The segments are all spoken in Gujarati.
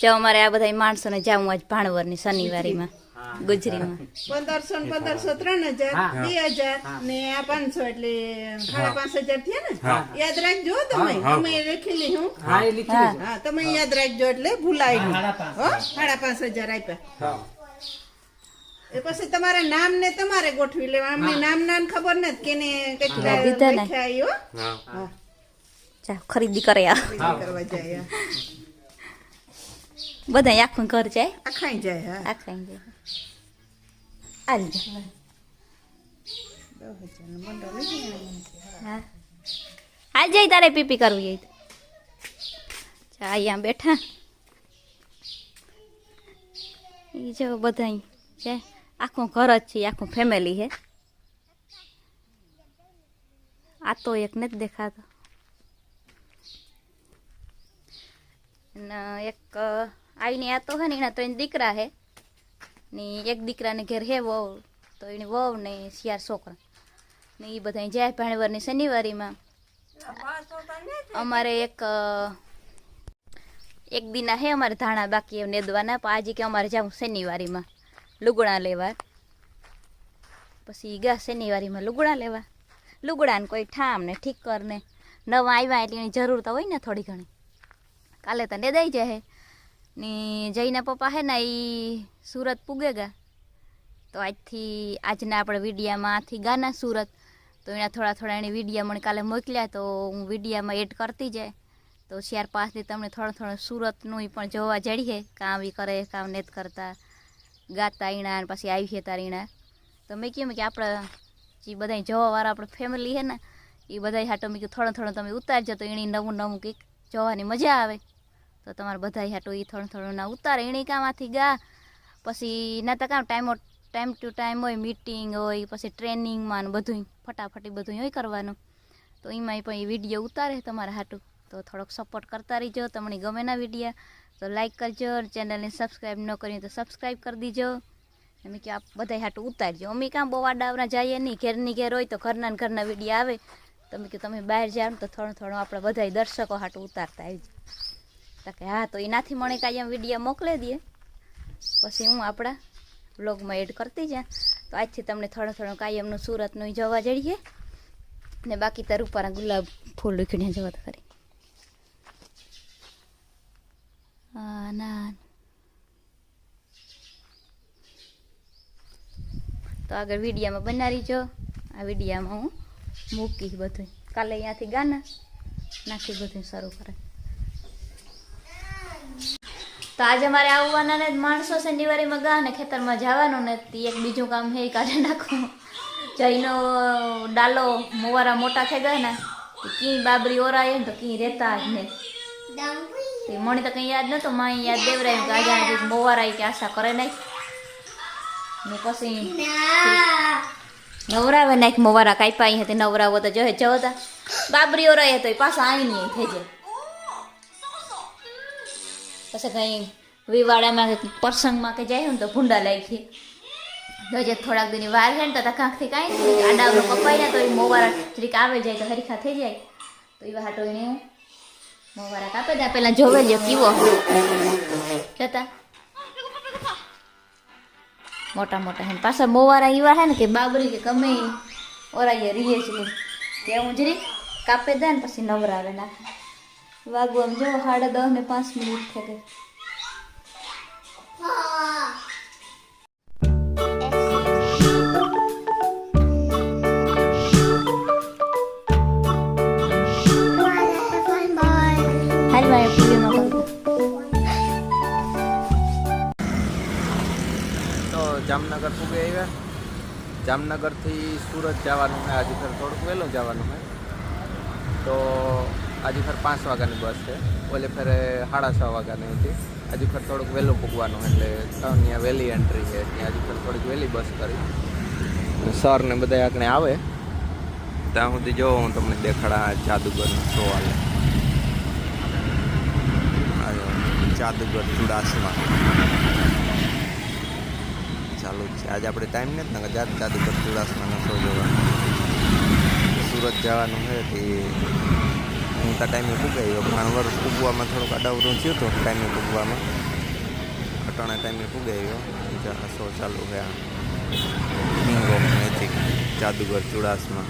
જો અમારે આ બધા માણસોને જવું આજ ભાણવરની શનિવારીમાં ગુજરીમાં. પંદરસો ને પંદરસો ત્રણ હજાર બે હજાર ને આ પાંચસો એટલે સાડા પાંચ હજાર થયા ને? યાદ રાખજો તમે. તમે લખી લી હું. તમે યાદ રાખજો એટલે ભૂલાય નહીં. સાડા પાંચ. હો સાડા પાંચ હજાર આપ્યા. એ પછી તમારે નામ ને તમારે ગોઠવી લેવા. અમને નામ નામ ખબર નથી કેને કેટલા લખ્યા આવ્યો ખરીદી કરે આ કરવા જાય બધા આખું ઘર જાય આ ખાઈ જાય હા આખા જાય આલ જા. દસ હજારનું બંડલ લઈ જાય. હા હાલ જાય તારે પીપી કરવી હોય તો ચા અહીંયા બેઠા એ જો બધા છે આખું ઘર જ છે આખું ફેમિલી છે આ તો એક નથી દેખાતો અને એક અ, આવીને આ તો હે ને એના ત્રણ દીકરા હે. ને એક દીકરાને ઘેર હે વહુ, તો એને વહુ ને શિયાર છોકરા. ને એ બધા જાય ભાણવરની શનિવારીમાં. અમારે એક એક દિના હે અમારે ધાણા બાકી એમ નેદવાના પણ આજે કે અમારે જાઉં શનિવારીમાં લુગડા લેવા. પછી ગયા શનિવારીમાં લુગડા લેવા. લુગડાને કોઈ ઠામ ને ઠીક કર ને નવા આવ્યા એટલે એની જરૂર તો હોય ને થોડી ઘણી. કાલે તો નેદાઈ જાય ને જયના પપ્પા હે ને એ સુરત પૂગે ગયા તો આજથી, આજના આપણે વિડીયામાં આથી ગાના સુરત. તો એના થોડા થોડા એને વિડીયા મને કાલે મોકલ્યા, તો હું વિડીયામાં એડ કરતી જાય. તો ચાર પાંચથી તમને થોડા થોડા સુરતનું પણ જોવા જડીએ, કામ બી કરે, કામ નેત કરતા. ગાતા ઈણા અને પછી આવી છે તાર ઈણા. તો મેં કહ્યું કે આપણે જે બધા જોવાવાળા આપણે ફેમિલી છે ને એ બધા હાટો મેં કીધું થોડો થોડો તમે ઉતારજો તો એની નવું નવું કંઈક જોવાની મજા આવે. તો તમારે બધા હાટો એ થણ થણના ઉતારે એની કામાંથી ગા. પછી ના તો કામ ટાઈમો, ટાઈમ ટુ ટાઈમ હોય, મીટિંગ હોય, પછી ટ્રેનિંગમાં ને બધું ફટાફટી બધું હોય કરવાનું. તો એમાંય પણ એ વીડિયો ઉતારે તમારા હાટું. તો થોડોક સપોર્ટ કરતા રહીજો, તમને ગમે ના વિડીયા, તો લાઇક કરજો ચેનલને સબસ્ક્રાઈબ ન કરી તો સબસ્ક્રાઈબ કરી દીજો. એમ કે આપ બધા હાટું ઉતારજો. અમે કામ બહુ આડાવરા જઈએ નહીં, ઘેરની ઘેર હોય તો ઘરના ઘરના વિડીયા આવે. તમે કે તમે બહાર જાઓ તો થોડું થોડું આપણે બધા દર્શકો હાટું ઉતારતા આવી તો કે, હા, તો એનાથી મને કાંઈ એમ વીડિયો મોકલી દઈએ પછી હું આપણા બ્લોગમાં એડ કરતી જા તો આજથી તમને થોડો થોડો કાયમનું સુરતનું જોવા જઈએ. ને બાકી તાર ઉપર ગુલાબ ફૂલ ઉખીને જવા તો હા ના તો આગળ વિડીયામાં બનાવી જો. આ વિડીયામાં હું મૂકીશ બધું કાલે અહીંયાથી ગાના. નાખી બધું શરૂ કરે. તો આજે મારે આવવાના ને માણસો શનિવારે મગા ને ખેતરમાં જવાનું ને તે એક બીજું કામ હે કાઢી નાખું. જઈનો ડાલો મોવારા મોટા થઈ ગયા ને કી બાબરી ઓરાય તો કી રહેતા જ ને તે મને તો કંઈ યાદ નતો માં યાદ દેવરાય કે આજે મોવારા કે આશા કરે નહીં. ને પછી નવરાવે નાખ મોવારા કાપ્યા અહીં હતી નવરાવો તો જો જવતા બાબરી ઓરાય તો પાછા આવીને થઈ જાય. પછી કંઈ વિવાડામાં પ્રસંગમાં કે જાય ને તો ભૂંડા લાગી તો જે થોડાક દિની વાર છે ને તો કાંકથી કાંઈ નહીં આડાવડો કપાઈ જાય તો એ મોવારા જરીક આવે જાય તો હરીખા થઈ જાય. તો એવા હાટો એને મોવારા કાપે દે પેલા જોવે લ્યો કીવો કેતા મોટા મોટા હે પાછા મોવારા એવા હે ને કે બાબરી કે ગમે ઓરાઈએ રીએ છે કે હું જરીક કાપે દે ને પછી નવરાવે નાખે. વાગુ આમ જો સાડા દસ ને પાંચ મિનિટ થઈ ગઈ હાલ મારે પીવીમાં કરું તો જામનગર પૂગે આવ્યા જામનગરથી સુરત જવાનું છે. આજે ફેર થોડુંક વહેલું જવાનું છે. તો આજે ફેર પાંચ વાગ્યાની બસ છે. ઓલે ફેરે સાડા છ વાગ્યાની હતી. આજે ફેર થોડુંક વહેલું પૂગવાનું એટલે ત્યાં વહેલી એન્ટ્રી છે. ત્યાં આજે ફેર થોડીક વહેલી બસ કરી. સર ને બધા આગળ આવે. ત્યાં સુધી જો હું તમને દેખાડા જાદુગરનો શો આવે જાદુગર ચુડાસમા. ચાલુ છે. આજે આપણે ટાઈમ નથી ને જાત જાદુગર ચુડાસમાનો શો જોવાનો. સુરત જવાનું છે, તે હું તો ટાઈમે પૂગાઈ ગયો. પણ વર્ષ પૂગવામાં થોડુંક અડાવરું થયું હતું ટાઈમે પૂગવામાં અટાણા ટાઈમે બીજા શો ચાલુ ગયા ઓફ મેજિક જાદુગર, ચુડાસમાં.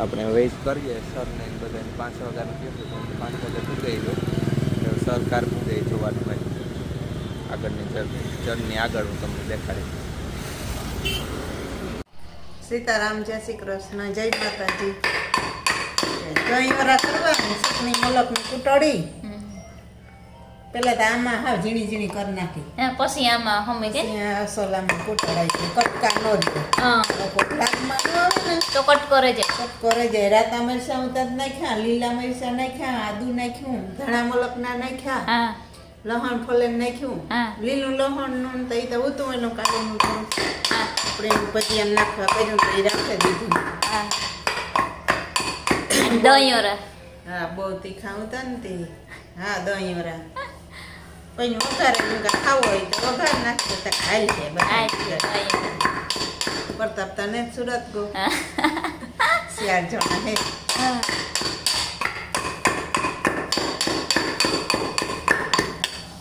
આપણે વેઇટ કરીએ. સરને બધાને પાંચ વાગ્યાનું કીધું પાંચ વાગે પૂગાઈ ગયો સરકાર પૂગાઈ જોવાનું હોય આગળની જર્ની આગળ હું તમને દેખાડીશ. સીતારામ, જય શ્રી કૃષ્ણ, જય માતાજી. દહીં વરા કરવાની ચટણી મલકની કુટડી પેલા તો આમાં હાવ ઝીણી ઝીણી કરી નાખી. હા, પછી આમાં હમે કે? પછી આ છે કટકા નો રહે લાગમાં ન આવે ને તો કટ કરે છે. કટકો રહી જાય રાતા મરચા ઉતાર નાખ્યા લીલા મરસા નાખ્યા આદુ નાખ્યું ધાણા મલકના નાખ્યા હા. લહણ ફોલે નાખ્યું. લીલું લહણનું તો એ તો ઉતવેલું એનું હા. આપણે ભજીયા નાખવા કર્યું તો એ રાખી દીધું. હા. દહીં ઓરા હા બહુ તીખા ઉતા ને તે. હા દહીં વરા પછી વઘારે એમ ખાવો હોય તો વઘાર નાખતો તો હાલ છે. પ્રતાપ તને સુરત ગો. શિયાળ જણા હે.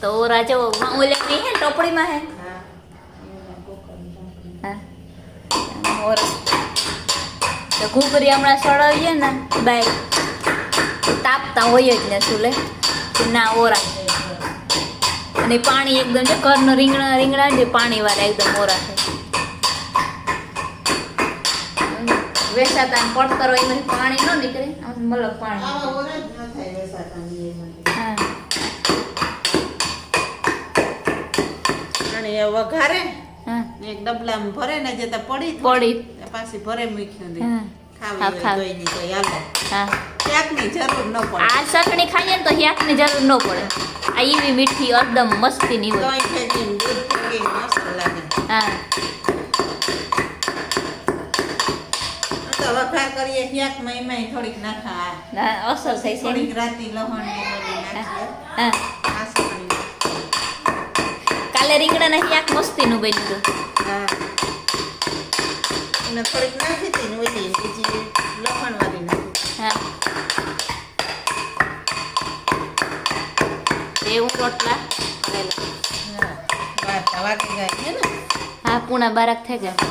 તો રાજા ઓલે હે ટોપડીમાં હા? તો ઘૂઘરી હમણાં સળવીએ ને બાય. તાપતા હોય જ ને ચૂલે. ના ઓરા અને પાણી એકદમ છે ઘરનું રીંગણા રીંગણા જે પાણી વાળા એકદમ ઓરા છે. વેસાતા પડતર હોય એમાંથી પાણી ન નીકળે. મતલબ પાણી. વઘારે એક ડબલામાં ભરે ને જે પડી પડી. પાછી ભરે મૂક્યું દે હોય ન આ ચટણી ખાઈએ ને તો હિયાકની જરૂર ન પડે. આ એવી મીઠી એકદમ હોય. મસ્ત લાગે. હા. વઘાર કરીએ ક્યાંકમાં એમાંય થોડીક નાખા. અસર થઈ છે. થોડીક રાતી લહણ ને બધું નાખીએ. હા. કાલે રીંગણાના હિયાક મસ્તીનું બન્યું હતું. હા. એને થોડીક નાખી હતી ને ઓલી બીજી લહણ વાળી નાખી હા. એવું રોટલા હા વાગી જાય છે ને. હા પૂણા બારાક થઈ ગયા.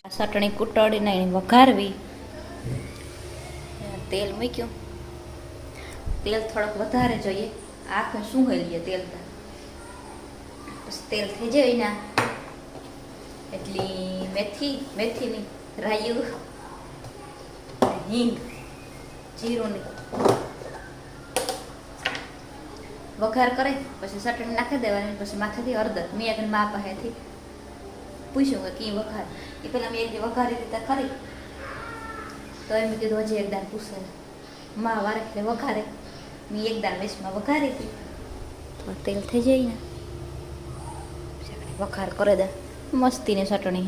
આ ચટણી કુટડીને એની વઘારવી. તેલ મૂક્યું. તેલ થોડોક વધારે જોઈએ. આખું શું હોય લઈએ તેલ તેલ થઈ જાય એના. એટલી મેથી, મેથીની રાયું હિંગ, જીરું વઘાર કરે, પછી ચટણી નાખી દેવાની, પછી માથેથી હળદર. મેં એક મા પાસેથી પૂછ્યું કે કી વઘાર. એ પેલા મેં એક વઘારી દીધા ખરી. તો એમ કીધું, હજી એક દાન પૂછે. મા વારે વઘારે. મેં એક દાન વેસમાં વઘારી હતી. તેલ થઈ જાય ને આપણે કરે દે. મસ્તીની ચટણી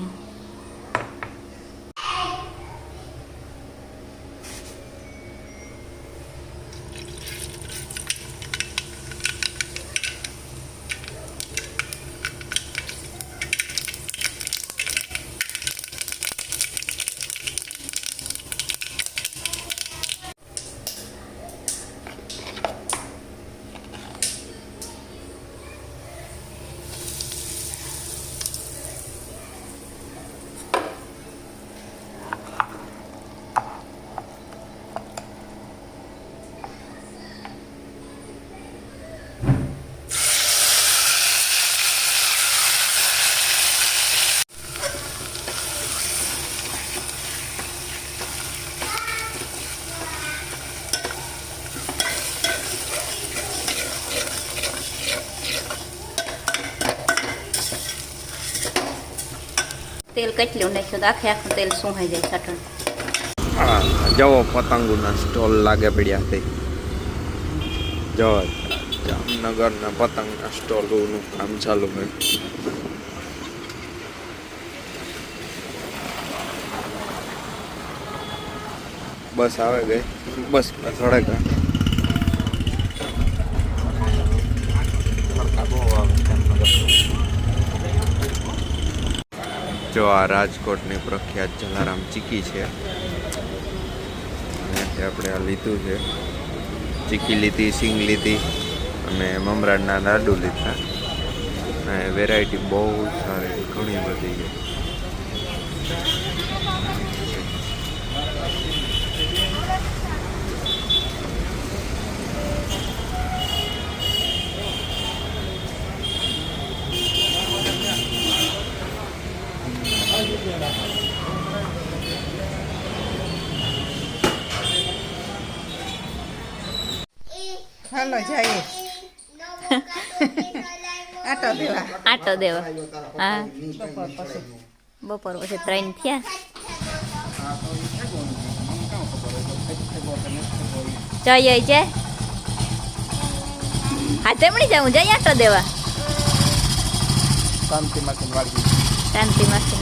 તેલ કેટલું નાખ્યું તો આખે આખું તેલ સુહાઈ જાય ચટણી. જવો, પતંગોના સ્ટોલ લાગે પડ્યા છે. જો જામનગરના પતંગના સ્ટોલનું કામ ચાલુ હોય બસ આવે ગઈ. બસ, થોડાક જો આ રાજકોટની પ્રખ્યાત જલારામ ચીકી છે. અહીંયાથી આપણે આ લીધું છે. ચીકી લીધી, સિંગ લીધી, અને મમરાના લાડુ લીધા. અને વેરાયટી બહુ સારી, ઘણી બધી છે. હાલો જઈએ. આટો દેવા. આટો દેવા. હા. બપોર પછી બપોર પછી ત્રણ થયા. જઈએ છે હા તેમણી જાઉં. જઈ આટો દેવા. શાંતિમાં માટે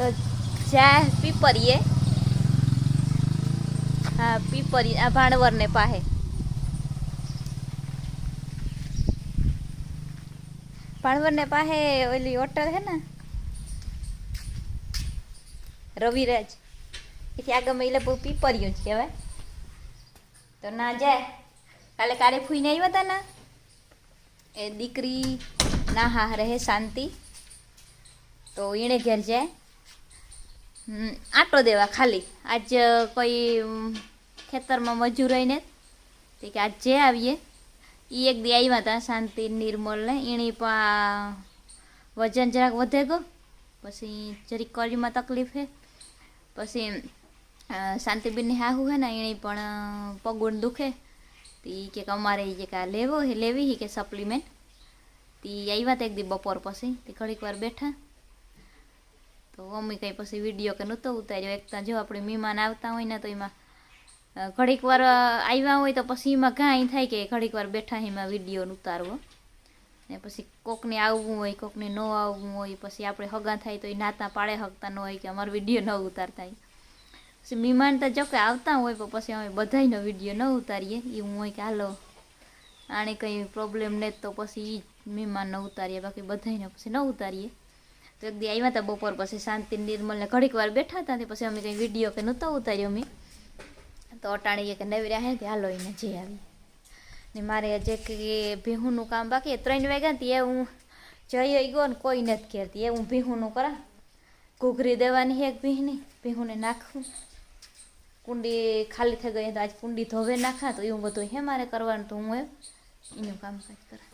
જયું તો જા પીપરીએ હા પીપરી આ ભાણવરને પાહે. ભાણવરને પાહે ઓલી હોટલ હે ને? રવિરાજ. એથી આગળ મહિલા બહુ પીપરીઓ જ કહેવાય. તો ના જાય. કાલે કાલે ફૂઈને આવ્યા હતા ને. એ દીકરી ના હા રહે શાંતિ. તો એણે ઘેર જાય. આટો દેવા ખાલી. આજ કોઈ ખેતરમાં મજૂર ને, તે કે આજ જે આવીએ. એ એક દી આવ્યા હતા શાંતિ નિર્મલ ને, એની પણ વજન જરાક વધે ગયો પછી જરીક કોલીમાં તકલીફ હે. પછી શાંતિબેનની હાહુ હે ને એણે પણ પગુણ દુખે. તી કે અમારે એ કે લેવો લેવી હી કે સપ્લિમેન્ટ તી આવ્યા હતા એક દી બપોર પછી. તે ઘડીક વાર બેઠા. તો અમે કંઈ પછી વીડિયો કે નહોતો ઉતાર્યો. એક જો આપણે મહેમાન આવતા હોય ને તો એમાં ઘડીક વાર આવ્યા હોય તો પછી એમાં કાંઈ થાય કે ઘડીક વાર બેઠા એમાં વીડિયો ઉતારવો. ને પછી કોકને આવવું હોય, કોકને ન આવવું હોય, પછી આપણે હગા થાય તો એ નાતા પાડે હકતા ન હોય કે અમારો વીડિયો ન ઉતારતા પછી મહેમાન તો જો કે આવતા હોય, પણ પછી અમે બધાયનો વીડિયો ન ઉતારીએ. એવું હોય કે હાલો, આને કંઈ પ્રોબ્લેમ ને તો પછી એ મહેમાન ન ઉતારીએ, બાકી બધાયને પછી ન ઉતારીએ. તો એક દી આવ્યા હતા બપોર પછી શાંતિ નિર્મલને ઘડીક વાર બેઠા હતા તે પછી અમે કંઈ વીડિયો કે નહોતો ઉતાર્યો અમે તો અટાણીએ કે નવી રહ્યા કે હાલો એને જે આવી ને મારે જે કે ભીહુંનું કામ બાકી ત્રણ વાગ્યા ને એ હું જઈ ગયો ને કોઈ નથી કહેતી. એ હું ભીહુંનું કરા. ઘૂઘરી દેવાની એક ભીહની, ભીહુંને નાખવું કુંડી ખાલી થઈ ગઈ તો આજ કુંડી ધોવે નાખા તો એવું બધું હે મારે કરવાનું, તો હું એમ, એનું કામકાજ કરા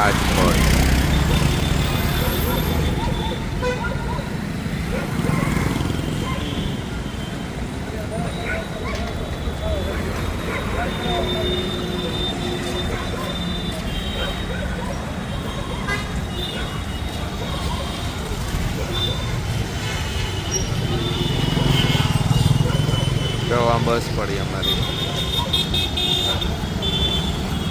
side.